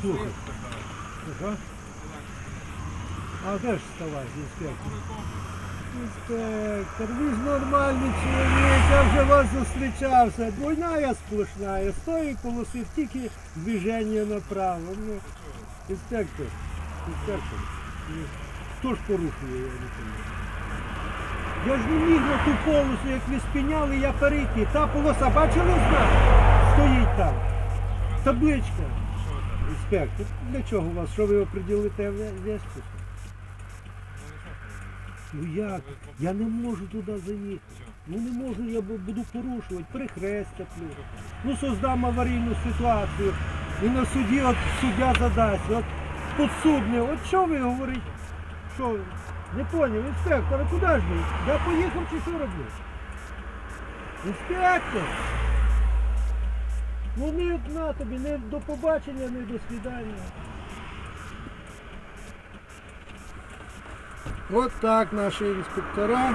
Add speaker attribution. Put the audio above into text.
Speaker 1: Слухай. Ага. А де ж вставай, інспектор? Інспектор, ви ж нормальний чоловік, я вже вас зустрічався. Я сплошна, я з тої полоси тільки движення направо. Ну, інспектор, інспектор, хто ж порушує, я не розумію. Я ж не міг на ту полосу, як ви спіняли, я перейти. Та полоса, бачили знак? Стоїть там. Табличка. Інспектор, для чого у вас? Що ви оприділите весту? Ну як? Я не можу туди заїхати. Ну не можу, я буду порушувати, перехрестя плюс. Ну создам аварійну ситуацію. І на суді от суддя задасть. От підсудне, от що ви говорите? Що? ви? Не поняв, інспектор, а куди ж ви? Я поїхав чи що роблю? Інспектор! Ну не на тобі, не до побачення, не до свідання. От так наші інспектора